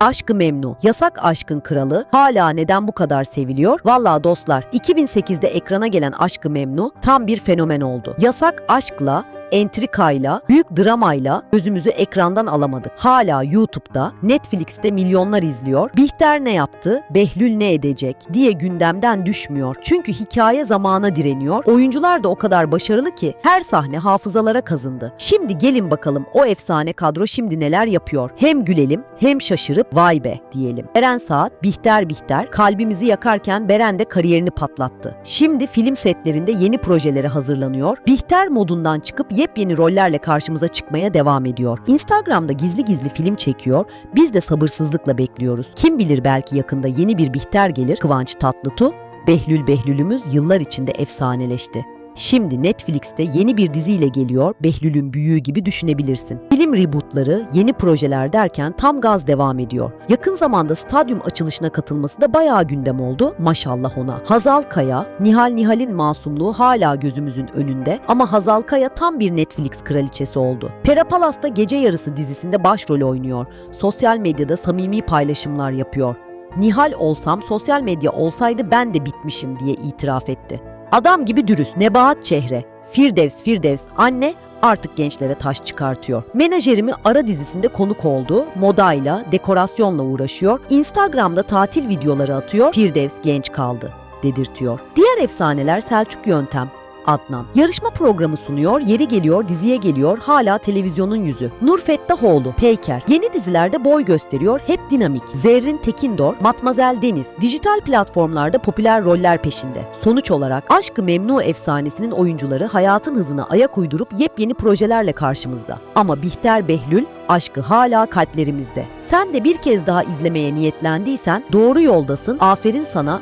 Aşkı Memnu, yasak aşkın kralı hala neden bu kadar seviliyor? Valla dostlar 2008'de ekrana gelen Aşkı Memnu tam bir fenomen oldu. Yasak aşkla entrikayla, büyük dramayla gözümüzü ekrandan alamadık. Hala YouTube'da, Netflix'te milyonlar izliyor. Bihter ne yaptı, Behlül ne edecek diye gündemden düşmüyor. Çünkü hikaye zamana direniyor. Oyuncular da o kadar başarılı ki her sahne hafızalara kazındı. Şimdi gelin bakalım o efsane kadro şimdi neler yapıyor. Hem gülelim hem şaşırıp vay be diyelim. Beren Saat, Bihter Bihter kalbimizi yakarken Beren de kariyerini patlattı. Şimdi film setlerinde yeni projelere hazırlanıyor. Bihter modundan çıkıp yepyeni rollerle karşımıza çıkmaya devam ediyor. Instagram'da gizli gizli film çekiyor. Biz de sabırsızlıkla bekliyoruz. Kim bilir belki yakında yeni bir Bihter gelir. Kıvanç Tatlıtuğ, Behlül Behlül'ümüz yıllar içinde efsaneleşti. Şimdi Netflix'te yeni bir diziyle geliyor. Behlül'ün büyüğü gibi düşünebilirsin. Film rebootları, yeni projeler derken tam gaz devam ediyor. Yakın zamanda stadyum açılışına katılması da bayağı gündem oldu. Maşallah ona. Hazal Kaya, Nihal Nihal'in masumluğu hala gözümüzün önünde ama Hazal Kaya tam bir Netflix kraliçesi oldu. Pera Palas'ta Gece Yarısı dizisinde başrol oynuyor. Sosyal medyada samimi paylaşımlar yapıyor. Nihal olsam sosyal medya olsaydı ben de bitmişim diye itiraf etti. Adam gibi dürüst, nebahat çehre. Firdevs Firdevs anne artık gençlere taş çıkartıyor. Menajerimi Ara dizisinde konuk oldu. Modayla, dekorasyonla uğraşıyor. Instagram'da tatil videoları atıyor. Firdevs genç kaldı dedirtiyor. Diğer efsaneler Selçuk Yöntem, Adnan. Yarışma programı sunuyor, yeri geliyor, diziye geliyor, hala televizyonun yüzü. Nur Fettahoğlu, Peyker. Yeni dizilerde boy gösteriyor, hep dinamik. Zerrin Tekindor, Matmazel Deniz. Dijital platformlarda popüler roller peşinde. Sonuç olarak Aşkı Memnu efsanesinin oyuncuları hayatın hızına ayak uydurup yepyeni projelerle karşımızda. Ama Bihter Behlül aşkı hala kalplerimizde. Sen de bir kez daha izlemeye niyetlendiysen doğru yoldasın. Aferin sana.